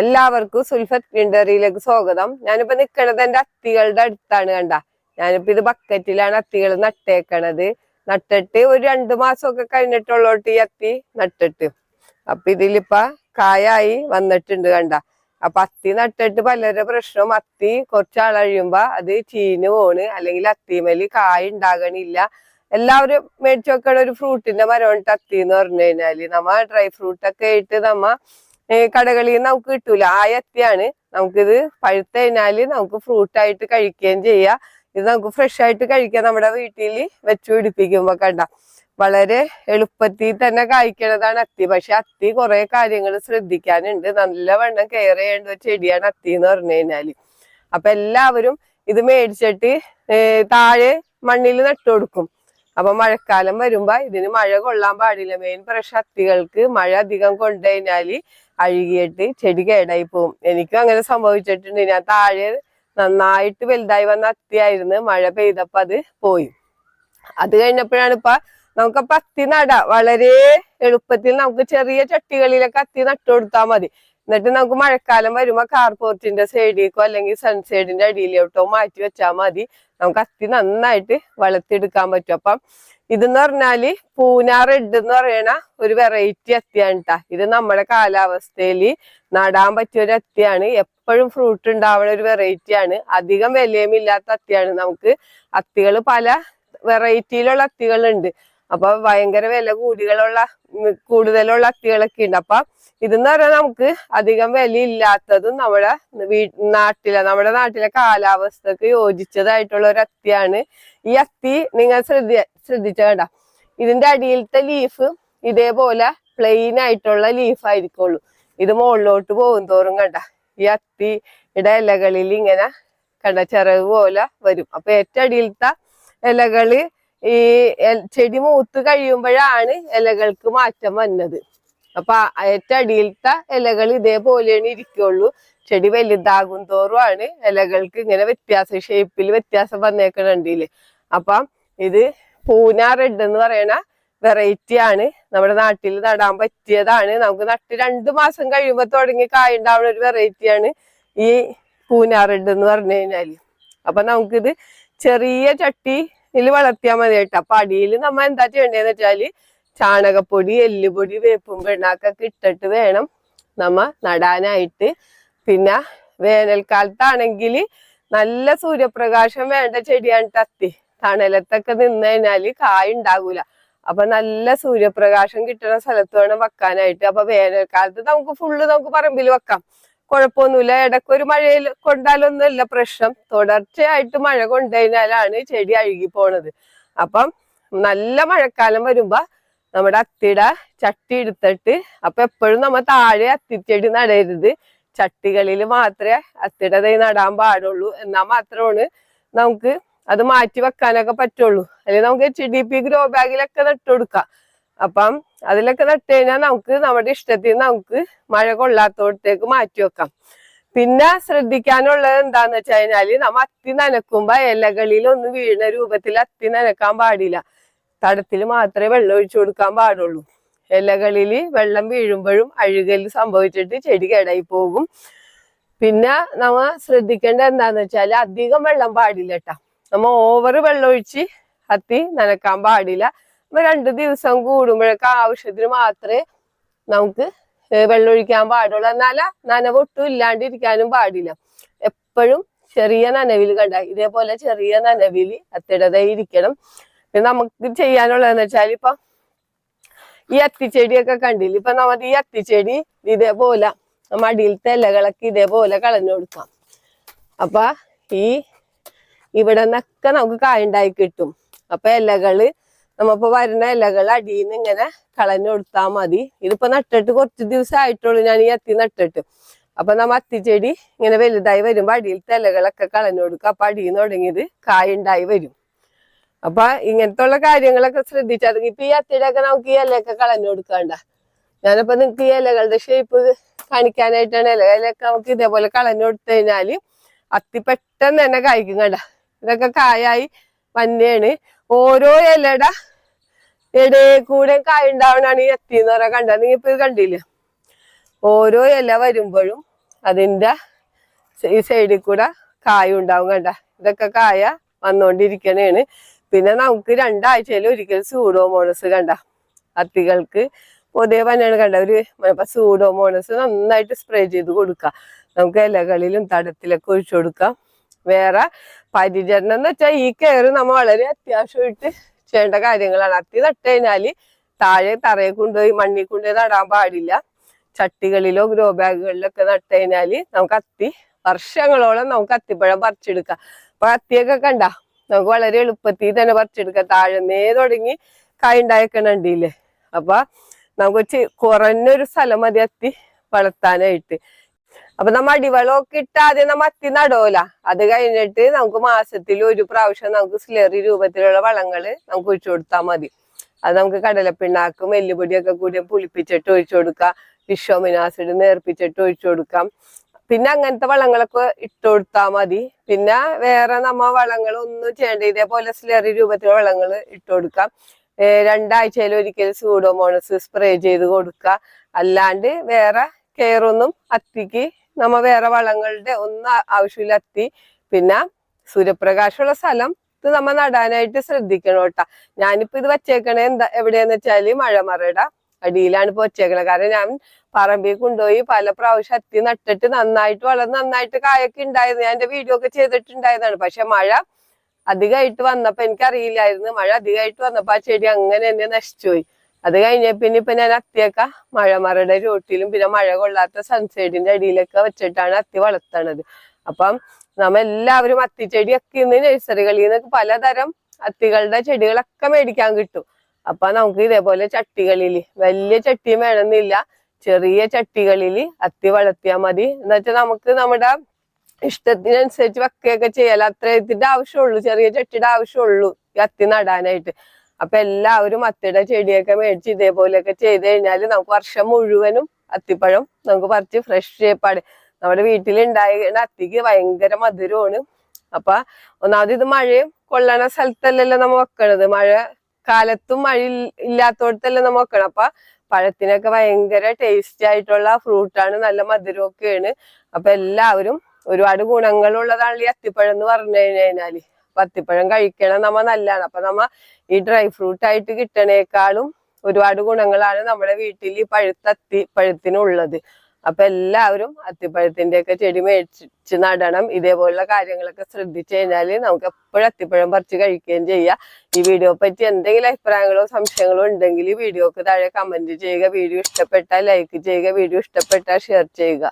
എല്ലാവർക്കും സുൽഫത്ത് ഗ്രിൻഡറിയിലേക്ക് സ്വാഗതം. ഞാനിപ്പോ നിക്കണത് എന്റെ അത്തികളുടെ അടുത്താണ് കണ്ട. ഞാനിപ്പോ ഇത് ബക്കറ്റിലാണ് അത്തികൾ നട്ടേക്കണത്. നട്ടിട്ട് ഒരു രണ്ടു മാസമൊക്കെ കഴിഞ്ഞിട്ടുള്ളോട്ട് ഈ അത്തി നട്ടിട്ട്. അപ്പൊ ഇതിലിപ്പ കായായി വന്നിട്ടുണ്ട് കണ്ട. അപ്പൊ അത്തി നട്ടിട്ട് പലരുടെ പ്രശ്നം അത്തി കുറച്ചാളഴിയുമ്പോ അത് ചീഞ്ഞു പോണ്. അല്ലെങ്കിൽ അത്തിമേൽ കായ ഉണ്ടാകണില്ല. എല്ലാവരും മേടിച്ചു വെക്കണ ഒരു ഫ്രൂട്ടിന്റെ മരമുണ്ട് അത്തി എന്ന് പറഞ്ഞു കഴിഞ്ഞാൽ. നമ്മ ഡ്രൈ ഫ്രൂട്ട് ഒക്കെ ആയിട്ട് നമ്മ കടകളിൽ നിന്ന് നമുക്ക് കിട്ടൂല. ആ എത്തിയാണ്. നമുക്കിത് പഴുത്ത് കഴിഞ്ഞാൽ നമുക്ക് ഫ്രൂട്ട് ആയിട്ട് കഴിക്കുകയും ചെയ്യാം. ഇത് നമുക്ക് ഫ്രഷ് ആയിട്ട് കഴിക്കാം നമ്മുടെ വീട്ടിൽ വെച്ച് പിടിപ്പിക്കുമ്പോ കണ്ട. വളരെ എളുപ്പത്തിൽ തന്നെ കായ്ക്കണതാണ് അത്തി. പക്ഷെ അത്തി കുറെ കാര്യങ്ങൾ ശ്രദ്ധിക്കാനുണ്ട്. നല്ലവണ്ണം കെയർ ചെയ്യേണ്ട ചെടിയാണ് അത്തി എന്ന് പറഞ്ഞു കഴിഞ്ഞാൽ. അപ്പൊ എല്ലാവരും ഇത് മേടിച്ചിട്ട് താഴെ മണ്ണിൽ നട്ടുകൊടുക്കും അപ്പൊ മഴക്കാലം വരുമ്പോ ഇതിന് മഴ കൊള്ളാൻ പാടില്ല. മെയിൻ പ്രശ്നം അത്തികൾക്ക് മഴ അധികം കൊണ്ടു കഴിഞ്ഞാൽ അഴുകിയിട്ട് ചെടി കേടായി പോവും എനിക്കും അങ്ങനെ സംഭവിച്ചിട്ടുണ്ട്. ഞാൻ താഴെ നന്നായിട്ട് വലുതായി വന്ന അത്തിയായിരുന്നു. മഴ പെയ്തപ്പോ അത് പോയി. അത് കഴിഞ്ഞപ്പോഴാണ് ഇപ്പൊ നമുക്ക് അപ്പൊ അത്തി നടാം. വളരെ എളുപ്പത്തിൽ നമുക്ക് ചെറിയ ചട്ടികളിലൊക്കെ അത്തി നട്ടു കൊടുത്താൽ മതി. എന്നിട്ട് നമുക്ക് മഴക്കാലം വരുമ്പോ കാർപോർട്ടിന്റെ സൈഡിലേക്കോ അല്ലെങ്കിൽ സൺസൈഡിന്റെ അടിയിലോട്ടോ മാറ്റി വെച്ചാൽ മതി. നമുക്ക് അത്തി നന്നായിട്ട് വളർത്തിയെടുക്കാൻ പറ്റും. അപ്പം ഇതെന്ന് പറഞ്ഞാൽ പൂനാ റെഡ് എന്ന് പറയണ ഒരു വെറൈറ്റി അത്തിയാണ് ട്ടാ. ഇത് നമ്മുടെ കാലാവസ്ഥയിൽ നടാൻ പറ്റിയ ഒരു അത്തിയാണ്. എപ്പോഴും ഫ്രൂട്ട് ഉണ്ടാവുന്ന ഒരു വെറൈറ്റിയാണ് അധികം വിലയും ഇല്ലാത്ത അത്തിയാണ് നമുക്ക്. അത്തികൾ പല വെറൈറ്റിയിലുള്ള അത്തികളുണ്ട്. അപ്പൊ ഭയങ്കര വില കൂടികളുള്ള കൂടുതലുള്ള അത്തികളൊക്കെ ഉണ്ട്. അപ്പൊ ഇതെന്ന് പറഞ്ഞാൽ നമുക്ക് അധികം വില ഇല്ലാത്തതും നമ്മുടെ നാട്ടിലെ നമ്മുടെ നാട്ടിലെ കാലാവസ്ഥക്ക് യോജിച്ചതായിട്ടുള്ള ഒരു അത്തിയാണ്. ഈ അത്തി നിങ്ങൾ ശ്രദ്ധ ശ്രദ്ധിച്ച ഇതിന്റെ അടിയിലത്തെ ലീഫ് ഇതേപോലെ പ്ലെയിൻ ആയിട്ടുള്ള ലീഫ് ആയിരിക്കുള്ളൂ. ഇത് മുകളിലോട്ട് പോകും തോറും കണ്ട? ഈ അത്തിയുടെ ഇലകളിൽ ഇങ്ങനെ കണ്ട ചിറക് പോലെ വരും. അപ്പൊ ഏറ്റവും അടിയിലത്തെ ഇലകൾ ഈ ചെടി മൂത്ത് കഴിയുമ്പോഴാണ് ഇലകൾക്ക് മാറ്റം വന്നത്. അപ്പൊ ഏറ്റവും അടിയിലത്തെ ഇലകൾ ഇതേപോലെയാണ് ഇരിക്കുള്ളൂ. ചെടി വലുതാകും തോറും ആണ് ഇലകൾക്ക് ഇങ്ങനെ വ്യത്യാസം ഷേപ്പിൽ വ്യത്യാസം വന്നേക്കണുണ്ടല്ലേ അപ്പം ഇത് പൂന റെഡ് എന്ന് പറയണ വെറൈറ്റി ആണ്. നമ്മുടെ നാട്ടിൽ നടാൻ പറ്റിയതാണ്. നമുക്ക് നട്ട് രണ്ടു മാസം കഴിയുമ്പോ തുടങ്ങി കായുണ്ടാവുന്ന ഒരു വെറൈറ്റിയാണ് ഈ പൂന റെഡ് എന്ന് പറഞ്ഞു കഴിഞ്ഞാൽ. അപ്പൊ നമുക്കിത് ചെറിയ ചട്ടിയിൽ വളർത്തിയാൽ മതി അപ്പൊ അടിയിൽ നമ്മ എന്താ ചെയ്യണ്ടെന്ന് വെച്ചാൽ ചാണകപ്പൊടി എല്ലുപൊടി വേപ്പും പിണ്ണാക്കൊക്കെ ഇട്ടിട്ട് വേണം നമ്മ നടാനായിട്ട്. പിന്നെ വേനൽക്കാലത്താണെങ്കിൽ നല്ല സൂര്യപ്രകാശം വേണ്ട ചെടിയാണ് തത്തി. തണലത്തൊക്കെ നിന്ന് കഴിഞ്ഞാൽ കായ ഉണ്ടാകൂല അപ്പൊ നല്ല സൂര്യപ്രകാശം കിട്ടുന്ന സ്ഥലത്ത് വേണം വെക്കാനായിട്ട് അപ്പൊ വേനൽക്കാലത്ത് നമുക്ക് ഫുള്ള് നമുക്ക് പറമ്പിൽ വെക്കാം കുഴപ്പമൊന്നുമില്ല. ഇടയ്ക്ക് ഒരു മഴയിൽ കൊണ്ടാലൊന്നുമല്ല പ്രശ്നം. തുടർച്ചയായിട്ട് മഴ കൊണ്ടുകഴിഞ്ഞാലാണ് ചെടി അഴുകി പോണത്. അപ്പം നല്ല മഴക്കാലം വരുമ്പോ നമ്മുടെ അത്തിയുടെ ചട്ടി എടുത്തിട്ട് അപ്പൊ എപ്പോഴും നമ്മ താഴെ അത്തിച്ചെടി നടരുത്. ചട്ടികളിൽ മാത്രമേ അത്തിയുടെ തൈ നടാൻ പാടുള്ളൂ. എന്നാൽ മാത്രമാണ് നമുക്ക് അത് മാറ്റി വെക്കാനൊക്കെ പറ്റുള്ളൂ. അല്ലെങ്കിൽ നമുക്ക് എച്ച് ഡി പി ഗ്രോ ബാഗിലൊക്കെ നട്ടുകൊടുക്കാം അപ്പം അതിലൊക്കെ നട്ട് കഴിഞ്ഞാൽ നമുക്ക് നമ്മുടെ ഇഷ്ടത്തിൽ നമുക്ക് മഴ കൊള്ളാത്തോടത്തേക്ക് മാറ്റി വെക്കാം. പിന്നെ ശ്രദ്ധിക്കാനുള്ളത് എന്താന്ന് വെച്ച് കഴിഞ്ഞാൽ നമ്മ അത്തി നനക്കുമ്പോ ഇലകളിൽ ഒന്ന് വീഴുന്ന രൂപത്തിൽ അത്തി നനക്കാൻ പാടില്ല. തടത്തിൽ മാത്രമേ വെള്ളം ഒഴിച്ചു കൊടുക്കാൻ പാടുള്ളൂ. ഇലകളിൽ വെള്ളം വീഴുമ്പോഴും അഴുകൽ സംഭവിച്ചിട്ട് ചെടി കേടായി പോകും. പിന്നെ നമ്മ ശ്രദ്ധിക്കേണ്ട എന്താന്ന് വെച്ചാൽ അധികം വെള്ളം പാടില്ല കേട്ടാ നമ്മ ഓവർ വെള്ളം ഒഴിച്ച് അത്തി നനക്കാൻ പാടില്ല. രണ്ടു ദിവസം കൂടുമ്പോഴൊക്കെ ആവശ്യത്തിന് മാത്രമേ നമുക്ക് വെള്ളമൊഴിക്കാൻ പാടുള്ളൂ. എന്നാല നനവ് ഒട്ടും ഇല്ലാണ്ടിരിക്കാനും പാടില്ല. എപ്പോഴും ചെറിയ നനവിൽ കണ്ട ഇതേപോലെ ചെറിയ നനവിൽ അത്തിടതായി ഇരിക്കണം. പിന്നെ നമുക്ക് ചെയ്യാനുള്ളതെന്ന് വെച്ചാൽ ഇപ്പൊ ഈ അത്തിച്ചെടിയൊക്കെ കണ്ടില്ല? ഇപ്പൊ നമ്മൾ ഈ അത്തിച്ചെടി ഇതേപോലെ നമ്മ അടിയിലത്തെ ഇലകളൊക്കെ ഇതേപോലെ കളഞ്ഞു കൊടുക്കാം. അപ്പൊ ഈ ഇവിടെ നിന്നൊക്കെ നമുക്ക് കായുണ്ടായി കിട്ടും. അപ്പൊ ഇലകൾ നമ്മളിപ്പോ വരുന്ന ഇലകൾ അടിയിൽ നിന്ന് ഇങ്ങനെ കളഞ്ഞു കൊടുത്താൽ മതി. ഇതിപ്പോ നട്ടിട്ട് കുറച്ച് ദിവസം ആയിട്ടുള്ളൂ ഞാൻ ഈ അത്തി നട്ടിട്ട്. അപ്പൊ നമ്മ അത്തിച്ചെടി ഇങ്ങനെ വലുതായി വരുമ്പോ അടിയിലത്തെ ഇലകളൊക്കെ കളഞ്ഞു കൊടുക്കുക അപ്പൊ അടിയിൽ നിന്ന് തുടങ്ങിയത് കായുണ്ടായി വരും. അപ്പൊ ഇങ്ങനത്തെ ഉള്ള കാര്യങ്ങളൊക്കെ ശ്രദ്ധിച്ചാൽ ഇപ്പൊ ഈ അത്തിയുടെ ഒക്കെ നമുക്ക് ഈ ഇലയൊക്കെ കളഞ്ഞു കൊടുക്കണ്ട. ഞാനിപ്പോ നിങ്ങക്ക് ഈ ഇലകളുടെ ഷേപ്പ് കാണിക്കാനായിട്ടാണ് ഇലകളൊക്കെ നമുക്ക് ഇതേപോലെ കളഞ്ഞു കൊടുത്തു കഴിഞ്ഞാൽ അത്തി പെട്ടെന്ന് തന്നെ കായ്ക്കും കണ്ട. ഇതൊക്കെ കായായി വന്നെയാണ്. ഓരോ ഇലയുടെ ഇടയിൽ കൂടെ കായ ഉണ്ടാവണാണ് ഈ എത്തിന്ന് പറയാൻ കണ്ട നീ ഇപ്പൊ കണ്ടില്ലേ? ഓരോ ഇല വരുമ്പോഴും അതിന്റെ ഈ സൈഡിൽ കൂടെ കായ ഉണ്ടാവും കണ്ട. ഇതൊക്കെ കായ വന്നുകൊണ്ടിരിക്കണേണ് പിന്നെ നമുക്ക് രണ്ടാഴ്ചയിൽ ഒരിക്കൽ സൂഡോമോണസ് കണ്ട. അത്തികൾക്ക് പൊതുവെ പനിയാണ് കണ്ട. ഒരു സൂഡോ സൂഡോമോണസ് നന്നായിട്ട് സ്പ്രേ ചെയ്ത് കൊടുക്കാം. നമുക്ക് ഇലകളിലും തടത്തിലൊക്കെ ഒഴിച്ചു കൊടുക്കാം. വേറെ പരിചരണം എന്ന് വെച്ചാൽ ഈ കെയർ നമ്മൾ വളരെ അത്യാവശ്യമായിട്ട് ചെയ്യേണ്ട കാര്യങ്ങളാണ്. അത്തി നട്ട് കഴിഞ്ഞാൽ താഴെ തറയെ കൊണ്ടുപോയി മണ്ണിൽ കൊണ്ടുപോയി നടാൻ പാടില്ല. ചട്ടികളിലോ ഗ്രോ ബാഗുകളിലൊക്കെ നട്ട് കഴിഞ്ഞാൽ നമുക്ക് അത്തി വർഷങ്ങളോളം നമുക്ക് അത്തിപ്പഴം പറിച്ചെടുക്കാം. അപ്പൊ അത്തിയൊക്കെ കണ്ട? നമുക്ക് വളരെ എളുപ്പത്തിൽ തന്നെ പറിച്ചെടുക്കാം. താഴെന്നേ തുടങ്ങി കായ ഉണ്ടായിക്കണണ്ടില്ലേ അപ്പൊ നമുക്ക് കുറഞ്ഞൊരു സ്ഥലം മതി അത്തി വളർത്താനായിട്ട്. അപ്പൊ നമ്മ അടിവളമൊക്കെ ഇട്ട് ആദ്യം നമ്മ അത്തി നടൂല അത് കഴിഞ്ഞിട്ട് നമുക്ക് മാസത്തിൽ ഒരു പ്രാവശ്യം നമുക്ക് സ്ലറി രൂപത്തിലുള്ള വളങ്ങൾ നമുക്ക് ഒഴിച്ചു കൊടുത്താൽ മതി. അത് നമുക്ക് കടലപ്പിണ്ണാക്കും എല്ലുപൊടിയൊക്കെ കൂടി പുളിപ്പിച്ചിട്ട് ഒഴിച്ചു കൊടുക്കാം. വിഷോമിനാസിഡ് നേർപ്പിച്ചിട്ട് ഒഴിച്ചു കൊടുക്കാം. പിന്നെ അങ്ങനത്തെ വളങ്ങളൊക്കെ ഇട്ട് കൊടുത്താൽ മതി. പിന്നെ വേറെ നമ്മ വളങ്ങൾ ഒന്നും ചെയ്യേണ്ട ഇതേപോലെ സ്ലറി രൂപത്തിലുള്ള വളങ്ങൾ ഇട്ട് കൊടുക്കാം. രണ്ടാഴ്ചയിൽ ഒരിക്കൽ സൂഡോമോണസ് സ്പ്രേ ചെയ്ത് കൊടുക്കുക. അല്ലാണ്ട് വേറെ കെയറൊന്നും അത്തിക്ക് നമ്മ വേറെ വളങ്ങളുടെ ഒന്നും ആ- ആവശ്യമില്ല അത്തി പിന്നെ സൂര്യപ്രകാശമുള്ള സ്ഥലം ഇത് നമ്മ നടാനായിട്ട് ശ്രദ്ധിക്കണം കേട്ടാ. ഞാനിപ്പോ ഇത് വച്ചേക്കണേ എന്താ എവിടെയെന്ന് വെച്ചാൽ മഴമറയുടെ അടിയിലാണ് ഇപ്പൊ വച്ചേക്കണത്. കാരണം ഞാൻ പറമ്പിൽ കൊണ്ടുപോയി പല പ്രാവശ്യം അത്തി നട്ടിട്ട് നന്നായിട്ട് വളർന്ന് നന്നായിട്ട് കായൊക്കെ ഉണ്ടായത് ഞാൻ എന്റെ വീഡിയോ ഒക്കെ ചെയ്തിട്ടുണ്ടായതാണ്. പക്ഷെ മഴ അധികമായിട്ട് വന്നപ്പോ എനിക്കറിയില്ലായിരുന്നു. മഴ അധികമായിട്ട് വന്നപ്പോ ആ ചെടി അങ്ങനെ തന്നെ നശിച്ചുപോയി. അത് കഴിഞ്ഞ പിന്നെ ഇപ്പൊ ഞാൻ അത്തിയൊക്കെ മഴമറയുടെ ചോട്ടിലും പിന്നെ മഴ കൊള്ളാത്ത സൺസൈഡിന്റെ അടിയിലൊക്കെ വെച്ചിട്ടാണ് അത്തി വളർത്തണത്. അപ്പം നമ്മ എല്ലാവരും അത്തിച്ചെടിയൊക്കെ ഇന്ന് നഴ്സറികളിൽ നിന്നൊക്കെ പലതരം അത്തികളുടെ ചെടികളൊക്കെ മേടിക്കാൻ കിട്ടും. അപ്പൊ നമുക്ക് ഇതേപോലെ ചട്ടികളിൽ വലിയ ചട്ടിയും വേണമെന്നില്ല. ചെറിയ ചട്ടികളിൽ അത്തി വളർത്തിയാൽ മതി. എന്നുവെച്ചാൽ നമുക്ക് നമ്മുടെ ഇഷ്ടത്തിനനുസരിച്ച് വെക്കുകയൊക്കെ ചെയ്യാലോ അത്ര ഇതിന്റെ ആവശ്യമുള്ളൂ. ചെറിയ ചട്ടിയുടെ ആവശ്യമുള്ളൂ ഈ അത്തി നടാനായിട്ട്. അപ്പൊ എല്ലാവരും അത്തിയുടെ ചെടിയൊക്കെ മേടിച്ച് ഇതേപോലെയൊക്കെ ചെയ്ത് കഴിഞ്ഞാൽ നമുക്ക് വർഷം മുഴുവനും അത്തിപ്പഴം നമുക്ക് പറിച്ച് ഫ്രഷ് ചെയ്യപ്പാട് നമ്മുടെ വീട്ടിലുണ്ടായ അത്തിക്ക് ഭയങ്കര മധുരമാണ്. അപ്പൊ ഒന്നാമത് ഇത് മഴയും കൊള്ളണ സ്ഥലത്തല്ലല്ലോ നമ്മ വെക്കണത്. മഴ കാലത്തും മഴ ഇല്ലാത്തോടത്തല്ലേ നമ്മ വെക്കണം അപ്പൊ പഴത്തിനൊക്കെ ഭയങ്കര ടേസ്റ്റി ആയിട്ടുള്ള ഫ്രൂട്ടാണ് നല്ല മധുരമൊക്കെയാണ്. അപ്പൊ എല്ലാവരും ഒരുപാട് ഗുണങ്ങളുള്ളതാണ് ഈ അത്തിപ്പഴം എന്ന് പറഞ്ഞു കഴിഞ്ഞാൽ. അപ്പൊ അത്തിപ്പഴം കഴിക്കണം നമ്മ നല്ലതാണ്. അപ്പൊ നമ്മ ഈ ഡ്രൈ ഫ്രൂട്ട് ആയിട്ട് കിട്ടണേക്കാളും ഒരുപാട് ഗുണങ്ങളാണ് നമ്മുടെ വീട്ടിൽ ഈ പഴുത്ത അത്തി പഴത്തിനുള്ളത്. അപ്പൊ എല്ലാവരും അത്തിപ്പഴത്തിന്റെ ഒക്കെ ചെടി മേടിച്ച് നടണം. ഇതേപോലുള്ള കാര്യങ്ങളൊക്കെ ശ്രദ്ധിച്ചു കഴിഞ്ഞാൽ നമുക്ക് എപ്പോഴും അത്തിപ്പഴം പറിച്ച് കഴിക്കുകയും ചെയ്യാം. ഈ വീഡിയോ പറ്റി എന്തെങ്കിലും അഭിപ്രായങ്ങളോ സംശയങ്ങളോ ഉണ്ടെങ്കിൽ വീഡിയോക്ക് താഴെ കമന്റ് ചെയ്യുക. വീഡിയോ ഇഷ്ടപ്പെട്ടാൽ ലൈക്ക് ചെയ്യുക. വീഡിയോ ഇഷ്ടപ്പെട്ടാൽ ഷെയർ ചെയ്യുക.